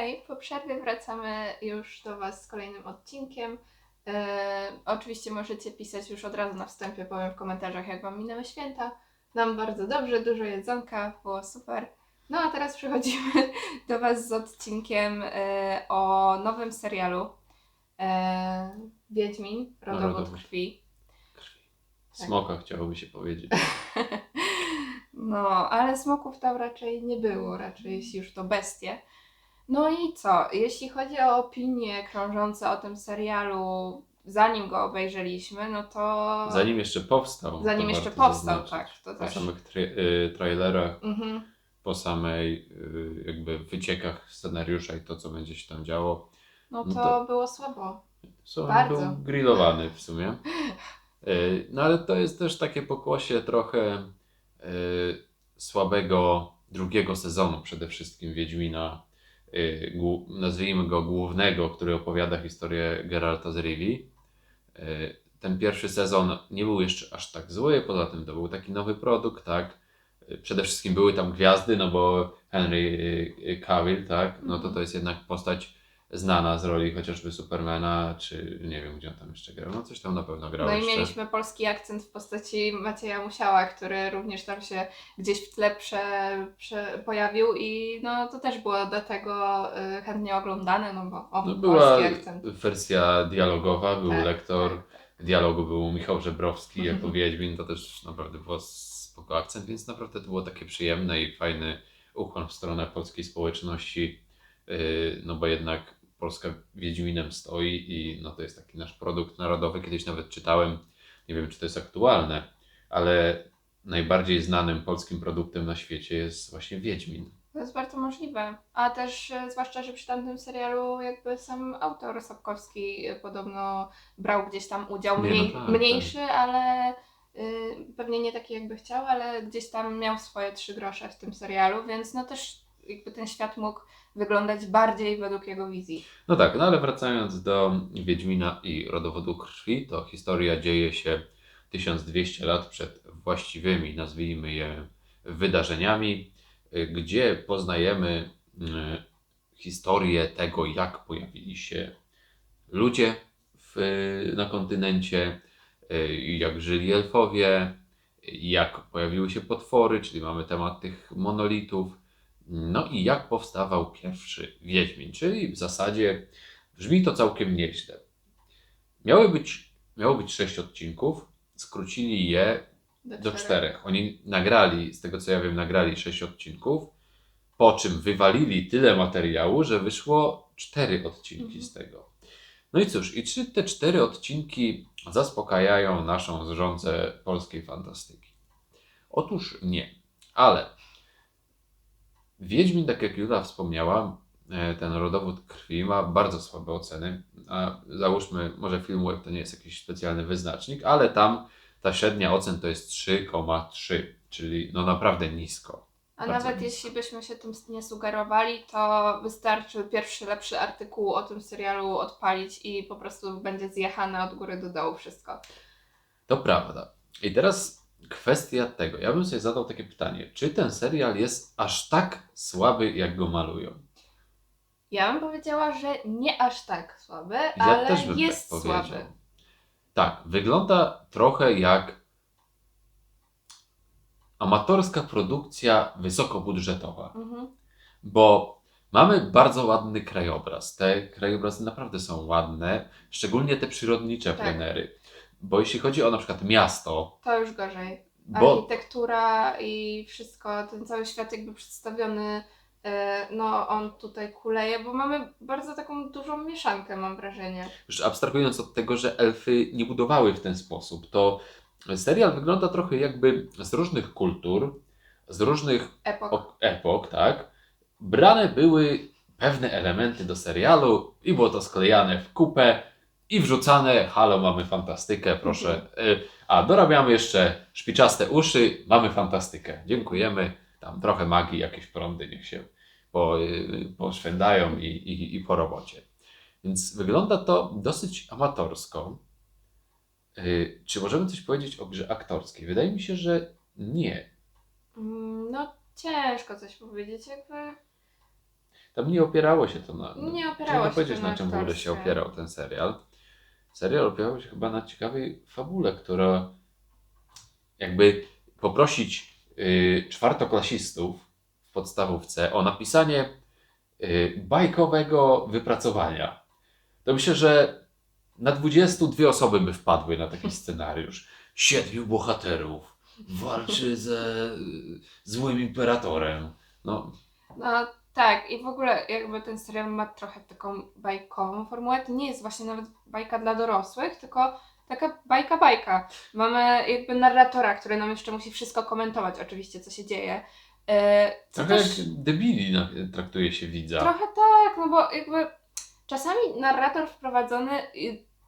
Hej, po przerwie wracamy już do Was z kolejnym odcinkiem. E, oczywiście możecie pisać już od razu na wstępie, powiem w komentarzach, jak Wam minęły święta. Nam bardzo dobrze, dużo jedzonka, było super. No a teraz przechodzimy do Was z odcinkiem e, o nowym serialu e, Wiedźmin, Rodowód Rodowód. Krwi. Krwi. Smoka chciałoby się powiedzieć. No, ale smoków tam raczej nie było, raczej już to bestie. No i co? Jeśli chodzi o opinie krążące o tym serialu, zanim go obejrzeliśmy, no to. Zanim jeszcze powstał. Zanim jeszcze powstał, tak. To Po też. samych tra- y, trailerach, Mhm. po samej y, jakby wyciekach scenariusza i to, co będzie się tam działo. No No to, to- było słabo. Co Bardzo. był grillowany w sumie. Y, No ale to jest też takie pokłosie trochę y, słabego drugiego sezonu przede wszystkim Wiedźmina, nazwijmy go głównego, który opowiada historię Geralta z Rivii. Y, Ten pierwszy sezon nie był jeszcze aż tak zły, poza tym to był taki nowy produkt, tak. Y, Przede wszystkim były tam gwiazdy, no bo Henry y, y, Cavill, tak, no to Mhm. to jest jednak postać znana z roli chociażby Supermana, czy nie wiem gdzie on tam jeszcze grał, no coś tam na pewno grał No i jeszcze. mieliśmy polski akcent w postaci Macieja Musiała, który również tam się gdzieś w tle prze, prze, pojawił i no to też było dlatego y, chętnie oglądane, no bo o, No, była polski akcent. wersja dialogowa, był Tak, lektor, tak, dialogu był Michał Żebrowski jako Mhm. Wiedźmin, to też naprawdę było spoko akcent, więc naprawdę to było takie przyjemne i fajny ukłon w stronę polskiej społeczności, yy, no bo jednak Polska Wiedźminem stoi i no to jest taki nasz produkt narodowy. Kiedyś nawet czytałem, nie wiem czy to jest aktualne, ale najbardziej znanym polskim produktem na świecie jest właśnie Wiedźmin. To jest bardzo możliwe. A też e, zwłaszcza, że przy tamtym serialu jakby sam autor Sapkowski e, podobno brał gdzieś tam udział, Nie, no mniej, tak, mniejszy, ale y, pewnie nie taki jakby chciał, ale gdzieś tam miał swoje trzy grosze w tym serialu, więc no też jakby ten świat mógł wyglądać bardziej według jego wizji. No tak, no ale wracając do Wiedźmina i rodowodu krwi, to historia dzieje się 1200 lat przed właściwymi, nazwijmy je, wydarzeniami, y, gdzie poznajemy y, historię tego, jak pojawili się ludzie w, na kontynencie, y, jak żyli elfowie, jak pojawiły się potwory, czyli mamy temat tych monolitów, no i jak powstawał pierwszy Wiedźmin, czyli w zasadzie brzmi to całkiem nieźle. Miały być, miało być sześć odcinków, skrócili je do czterech. Oni nagrali, z tego co ja wiem, nagrali sześć odcinków, po czym wywalili tyle materiału, że wyszło cztery odcinki Mhm. z tego. No i cóż, i czy te cztery odcinki zaspokajają naszą zrządzę polskiej fantastyki? Otóż nie, ale Wiedźmin, tak jak Jula wspomniała, e, ten rodowód krwi ma bardzo słabe oceny. A załóżmy, może Filmweb to nie jest jakiś specjalny wyznacznik, ale tam ta średnia ocen to jest 3,3, czyli no naprawdę nisko. A nawet nisko. jeśli byśmy się tym nie sugerowali, to wystarczy pierwszy lepszy artykuł o tym serialu odpalić i po prostu będzie zjechane od góry do dołu wszystko. To prawda. I teraz kwestia tego. Ja bym sobie zadał takie pytanie. Czy ten serial jest aż tak słaby, jak go malują? Ja bym powiedziała, że nie aż tak słaby, Ja ale też bym jest tak słaby. Tak, wygląda trochę jak amatorska produkcja wysokobudżetowa, Mhm. bo mamy bardzo ładny krajobraz. Te krajobrazy naprawdę są ładne, szczególnie te przyrodnicze Tak. plenery. Bo jeśli chodzi o na przykład miasto, To już gorzej. bo Architektura i wszystko, ten cały świat jakby przedstawiony, e, no on tutaj kuleje, bo mamy bardzo taką dużą mieszankę, mam wrażenie. już abstrahując od tego, że elfy nie budowały w ten sposób, to serial wygląda trochę jakby z różnych kultur, z różnych Epok. ok- epok, tak, brane były pewne elementy do serialu i było to sklejane w kupę i wrzucane, halo, mamy fantastykę, proszę. Y, A, dorabiamy jeszcze szpiczaste uszy, mamy fantastykę. Dziękujemy. Tam trochę magii, jakieś prądy niech się po, y, poszwędają i, i, i po robocie. Więc wygląda to dosyć amatorsko. Y, Czy możemy coś powiedzieć o grze aktorskiej? Wydaje mi się, że nie. Mm, No ciężko coś powiedzieć, jakby tam nie opierało się to na. Nie opierało się powiedzieć, to na na czym w ogóle się opierał ten serial. Serial opierał się chyba na ciekawej fabule, która jakby poprosić y, czwartoklasistów w podstawówce o napisanie y, bajkowego wypracowania. To myślę, że na 22 osoby by wpadły na taki scenariusz. Siedmiu bohaterów walczy ze y, złym imperatorem. No, No tak, i w ogóle jakby ten serial ma trochę taką bajkową formułę. To nie jest właśnie nawet bajka dla dorosłych, tylko taka bajka bajka. Mamy jakby narratora, który nam jeszcze musi wszystko komentować, oczywiście, co się dzieje. E, Co trochę też jak debili traktuje się widza. trochę tak, no bo jakby czasami narrator wprowadzony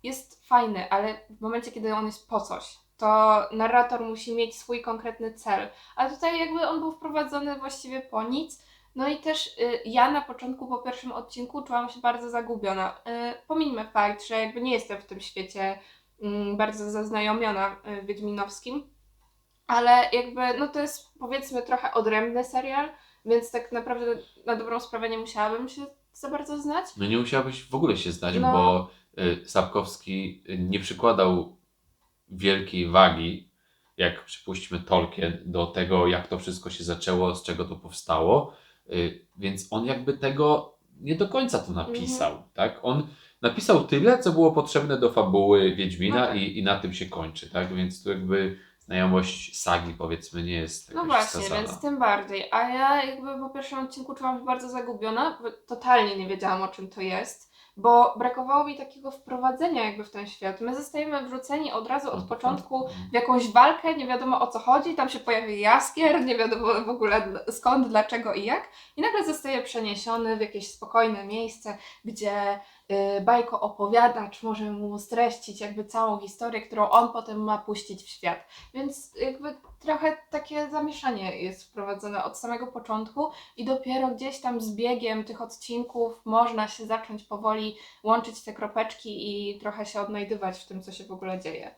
jest fajny, ale w momencie, kiedy on jest po coś, to narrator musi mieć swój konkretny cel. A tutaj jakby on był wprowadzony właściwie po nic. No i też y, ja na początku, po pierwszym odcinku, czułam się bardzo zagubiona. Y, pomijmy fakt, że jakby nie jestem w tym świecie mm, bardzo zaznajomiona y, Wiedźminowskim, ale jakby, no to jest powiedzmy trochę odrębny serial, więc tak naprawdę na dobrą sprawę nie musiałabym się za bardzo znać. No nie musiałabyś w ogóle się znać, No. bo y, Sapkowski y, nie przykładał wielkiej wagi, jak przypuśćmy Tolkien, do tego, jak to wszystko się zaczęło, z czego to powstało. Y, Więc on jakby tego nie do końca to napisał, Mhm. tak? On napisał tyle, co było potrzebne do fabuły Wiedźmina No tak. i, i na tym się kończy, tak? Więc tu jakby znajomość sagi powiedzmy nie jest No właśnie, wskazana. więc tym bardziej. A ja jakby po pierwszym odcinku czułam się bardzo zagubiona, totalnie nie wiedziałam o czym to jest, bo brakowało mi takiego wprowadzenia jakby w ten świat. My zostajemy wrzuceni od razu od początku w jakąś walkę, nie wiadomo o co chodzi, tam się pojawi jaskier, nie wiadomo w ogóle skąd, dlaczego i jak. I nagle zostaje przeniesiony w jakieś spokojne miejsce, gdzie bajko opowiadacz może mu streścić jakby całą historię, którą on potem ma puścić w świat. Więc jakby trochę takie zamieszanie jest wprowadzone od samego początku i dopiero gdzieś tam z biegiem tych odcinków można się zacząć powoli łączyć te kropeczki i trochę się odnajdywać w tym, co się w ogóle dzieje.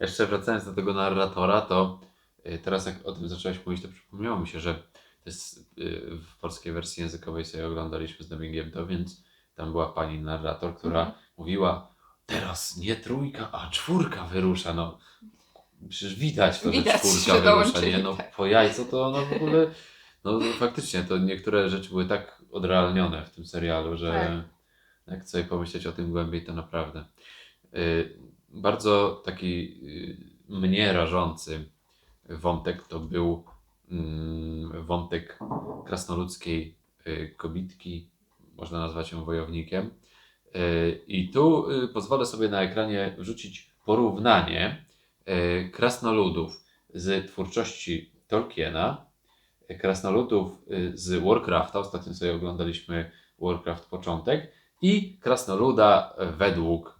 Jeszcze wracając do tego narratora, to y, teraz jak o tym zacząłeś mówić, to przypomniało mi się, że to jest y, w polskiej wersji językowej sobie oglądaliśmy z dubbingiem to, więc tam była pani narrator, która Mhm. mówiła teraz nie trójka, a czwórka wyrusza, no przecież widać to, Widać, że czwórka że wyrusza, nie, no tak. po jajco to no w ogóle, no faktycznie to niektóre rzeczy były tak odrealnione w tym serialu, że jak sobie pomyśleć o tym głębiej, to naprawdę. Y, bardzo taki y, mnie rażący wątek to był mm, wątek krasnoludzkiej y, kobitki, można nazwać ją wojownikiem. Y, I tu y, pozwolę sobie na ekranie wrzucić porównanie y, krasnoludów z twórczości Tolkiena, y, krasnoludów y, z Warcrafta, ostatnio sobie oglądaliśmy Warcraft początek, i krasnoluda według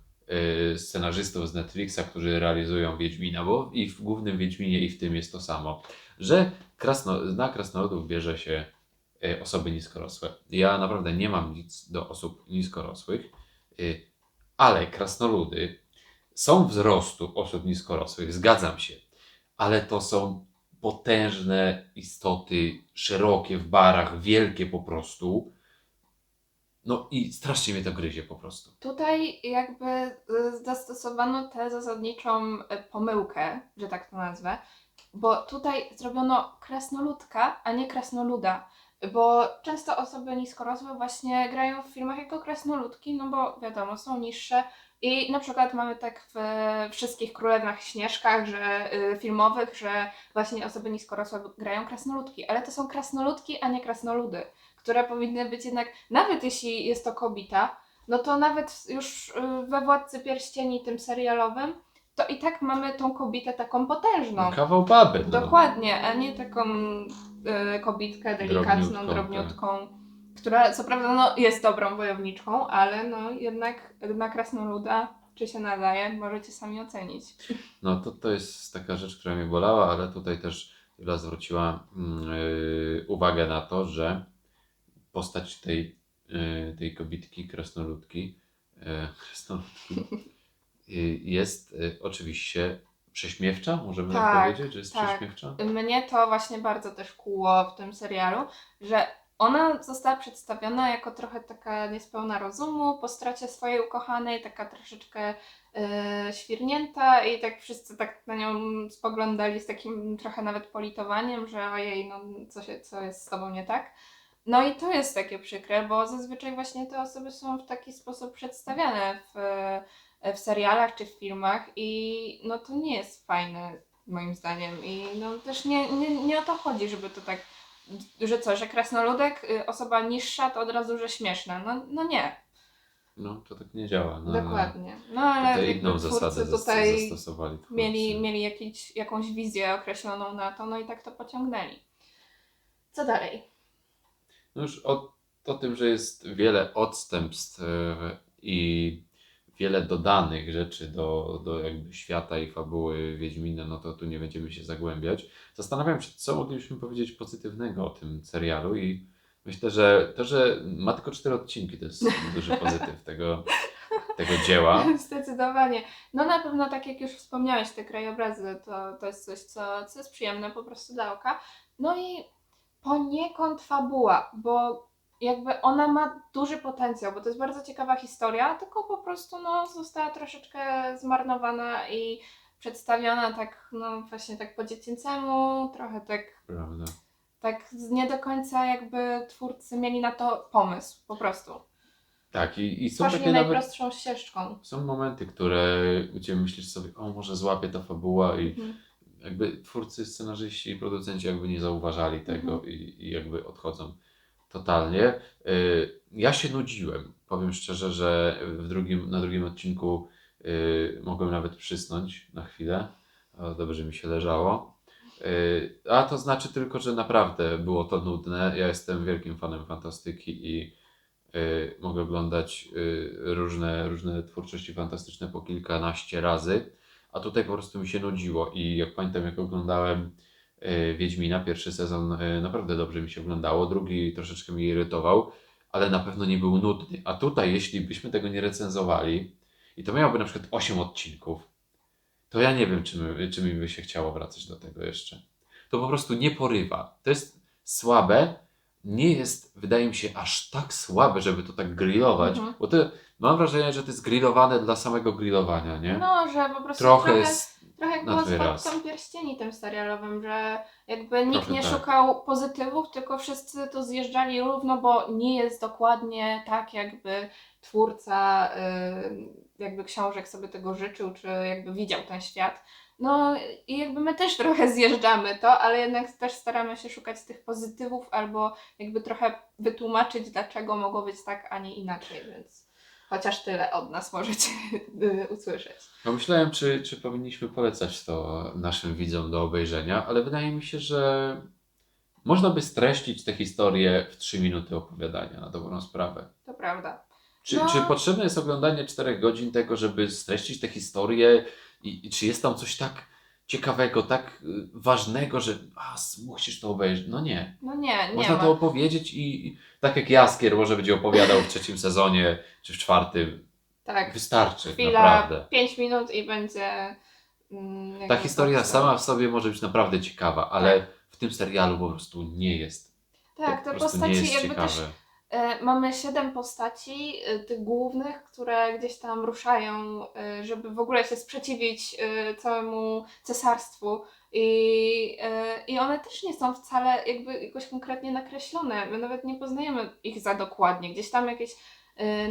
scenarzystów z Netflixa, którzy realizują Wiedźmina, bo i w głównym Wiedźminie i w tym jest to samo, że krasno, na krasnoludów bierze się osoby niskorosłe. Ja naprawdę nie mam nic do osób niskorosłych, y, ale krasnoludy są wzrostu osób niskorosłych, zgadzam się, ale to są potężne istoty, szerokie w barach, wielkie po prostu. No i strasznie mnie to gryzie po prostu. Tutaj jakby y, zastosowano tę zasadniczą pomyłkę, że tak to nazwę, bo tutaj zrobiono krasnoludka, a nie krasnoluda. Bo często osoby niskorosłe właśnie grają w filmach jako krasnoludki, no bo wiadomo, są niższe. I na przykład mamy tak w wszystkich Królewnach Śnieżkach, że y, filmowych, że właśnie osoby niskorosłe grają krasnoludki, ale to są krasnoludki, a nie krasnoludy, które powinny być jednak, nawet jeśli jest to kobita, no to nawet już y, we Władcy Pierścieni tym serialowym, to i tak mamy tą kobietę taką potężną. Kawał baby. No. Dokładnie, a nie taką y, kobitkę delikatną, Drobniutką, drobniutką, która co prawda no, jest dobrą wojowniczką, ale no jednak na krasnoluda czy się nadaje, możecie sami ocenić. No to, to jest taka rzecz, która mnie bolała, ale tutaj też Jula zwróciła mm, yy, uwagę na to, że postać tej, yy, tej kobitki, krasnoludki, yy, krasnoludki jest yy, oczywiście prześmiewcza, możemy tak, Tak, powiedzieć, że jest tak. prześmiewcza? Mnie to właśnie bardzo też kłuło w tym serialu, że ona została przedstawiona jako trochę taka niespełna rozumu po stracie swojej ukochanej, taka troszeczkę e, świrnięta i tak wszyscy tak na nią spoglądali z takim trochę nawet politowaniem, że ojej, no co, się, co jest z tobą nie tak. No i to jest takie przykre, bo zazwyczaj właśnie te osoby są w taki sposób przedstawiane w, w serialach czy w filmach i no to nie jest fajne moim zdaniem i no też nie, nie, nie o to chodzi, żeby to tak, że co, że krasnoludek, y, osoba niższa to od razu, że śmieszna. No, no nie, No, to tak nie działa. No, ale dokładnie. No ale inną zasadę zas- tutaj zastosowali. twórcy. mieli, mieli jakiś, jakąś wizję określoną na to, no i tak to pociągnęli. Co dalej? No już o, o tym, że jest wiele odstępstw e, i wiele dodanych rzeczy do, do jakby świata i fabuły Wiedźmina, no to tu nie będziemy się zagłębiać. Zastanawiam się, co moglibyśmy powiedzieć pozytywnego o tym serialu i myślę, że to, że ma tylko cztery odcinki, to jest duży pozytyw tego, tego dzieła. Zdecydowanie. No na pewno, tak jak już wspomniałeś, te krajobrazy to, to jest coś, co, co jest przyjemne po prostu dla oka. No i poniekąd fabuła, bo jakby ona ma duży potencjał, bo to jest bardzo ciekawa historia, tylko po prostu no, została troszeczkę zmarnowana i przedstawiona tak, no właśnie tak po dziecięcemu, trochę tak, Prawda. tak nie do końca jakby twórcy mieli na to pomysł, po prostu. Tak, i, i są Poszli takie nawet najprostszą ścieżką. Są momenty, które, gdzie myślisz sobie, o może złapie ta fabuła i Mhm. jakby twórcy, scenarzyści i producenci jakby nie zauważali tego Mhm. i, i jakby odchodzą totalnie. Y, Ja się nudziłem. Powiem szczerze, że w drugim, na drugim odcinku y, mogłem nawet przysnąć na chwilę. Dobrze mi się leżało. Y, A to znaczy tylko, że naprawdę było to nudne. Ja jestem wielkim fanem fantastyki i mogę oglądać różne, różne twórczości fantastyczne po kilkanaście razy, a tutaj po prostu mi się nudziło i jak pamiętam, jak oglądałem Wiedźmina, pierwszy sezon y, naprawdę dobrze mi się oglądało, drugi troszeczkę mnie irytował, ale na pewno nie był nudny. A tutaj, jeśli byśmy tego nie recenzowali i to miałoby na przykład 8 odcinków, to ja nie wiem, czy, my, czy mi by się chciało wracać do tego jeszcze. To po prostu nie porywa. To jest słabe, nie jest, wydaje mi się, aż tak słabe, żeby to tak grillować, Mhm. bo to mam wrażenie, że to jest grillowane dla samego grillowania, nie? No, że po prostu Trochę trochę, jest trochę jak było z. Władcą Pierścieni tym serialowym, że jakby nikt Trochę nie tak. szukał pozytywów, tylko wszyscy tu zjeżdżali równo, bo nie jest dokładnie tak, jakby twórca y, jakby książek sobie tego życzył, czy jakby widział ten świat. No i jakby my też trochę zjeżdżamy to, ale jednak też staramy się szukać tych pozytywów albo jakby trochę wytłumaczyć, dlaczego mogło być tak, a nie inaczej, więc chociaż tyle od nas możecie y, usłyszeć. Pomyślałem, czy, czy powinniśmy polecać to naszym widzom do obejrzenia, ale wydaje mi się, że można by streścić tę historię w 3 minuty opowiadania na dobrą sprawę. To prawda. Czy, No. czy potrzebne jest oglądanie 4 godzin tego, żeby streścić tę historię i, i czy jest tam coś tak ciekawego, tak y, ważnego, że a, musisz to obejrzeć? No nie. No nie, nie Można ma. to opowiedzieć i, i tak jak Jaskier może będzie opowiadał w trzecim sezonie czy w czwartym, Tak, wystarczy chwila, naprawdę. 5 minut i będzie. Mm, Ta historia sama w sobie może być naprawdę ciekawa, ale w tym serialu po prostu nie jest. Tak, to te po prostu nie postaci jest jakby ciekawe. też. E, mamy siedem postaci, e, tych głównych, które gdzieś tam ruszają, e, żeby w ogóle się sprzeciwić całemu cesarstwu. I, I one też nie są wcale jakby jakoś konkretnie nakreślone. My nawet nie poznajemy ich za dokładnie. Gdzieś tam jakieś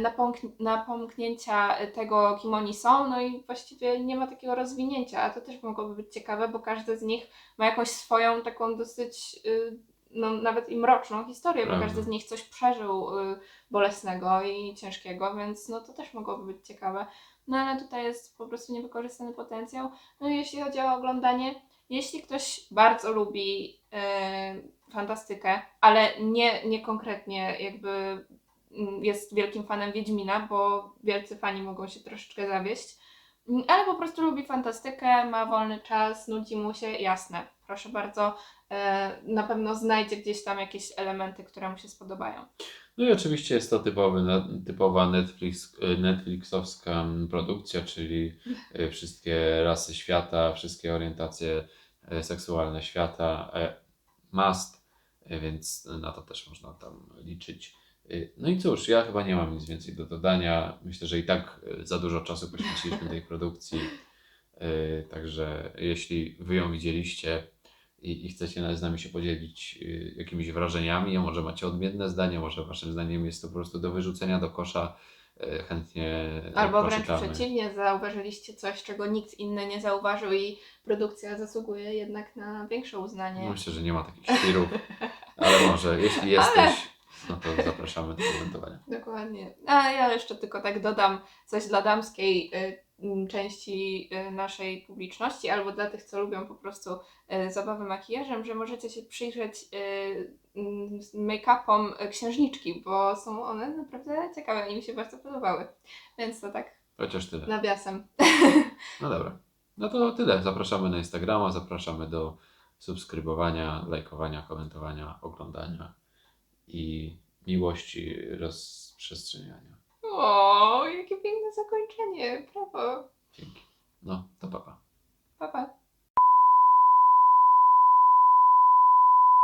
napomk- napomknięcia tego, kim oni są, no i właściwie nie ma takiego rozwinięcia, a to też mogłoby być ciekawe, bo każdy z nich ma jakąś swoją taką dosyć, no nawet i mroczną historię, bo każdy z nich coś przeżył y, bolesnego i ciężkiego, więc no to też mogłoby być ciekawe. No ale tutaj jest po prostu niewykorzystany potencjał. No i jeśli chodzi o oglądanie, jeśli ktoś bardzo lubi y, fantastykę, ale nie, nie konkretnie jakby mm, jest wielkim fanem Wiedźmina, bo wielcy fani mogą się troszeczkę zawieść, Mm, ale po prostu lubi fantastykę, ma wolny czas, nudzi mu się, jasne, proszę bardzo, e, na pewno znajdzie gdzieś tam jakieś elementy, które mu się spodobają. No i oczywiście jest to typowy, typowa Netflix, e, Netflixowska mm, produkcja, czyli e, wszystkie rasy świata, wszystkie orientacje seksualne świata, must. więc na to też można tam liczyć. No i cóż, ja chyba nie mam nic więcej do dodania. Myślę, że i tak za dużo czasu poświęciliśmy tej produkcji. Także jeśli Wy ją widzieliście i, i chcecie z nami się podzielić y, jakimiś wrażeniami, a może macie odmienne zdanie, może Waszym zdaniem jest to po prostu do wyrzucenia do kosza, y, chętnie Albo wręcz przeciwnie, zauważyliście coś, czego nikt inny nie zauważył i produkcja zasługuje jednak na większe uznanie. Myślę, że nie ma takich świrów, ale może jeśli jesteś, no to zapraszamy do komentowania. Dokładnie. A ja jeszcze tylko tak dodam coś dla damskiej y, części y, naszej publiczności, albo dla tych, co lubią po prostu y, zabawę makijażem, że możecie się przyjrzeć y, mm, make-upom księżniczki, bo są one naprawdę ciekawe i mi się bardzo podobały. Więc to tak Chociaż tyle. nawiasem. No dobra. No to tyle. Zapraszamy na Instagrama, zapraszamy do subskrybowania, lajkowania, komentowania, oglądania i miłości rozprzestrzeniania. O, jakie piękne zakończenie. Brawo. Dzięki. No, to papa. Pa, pa.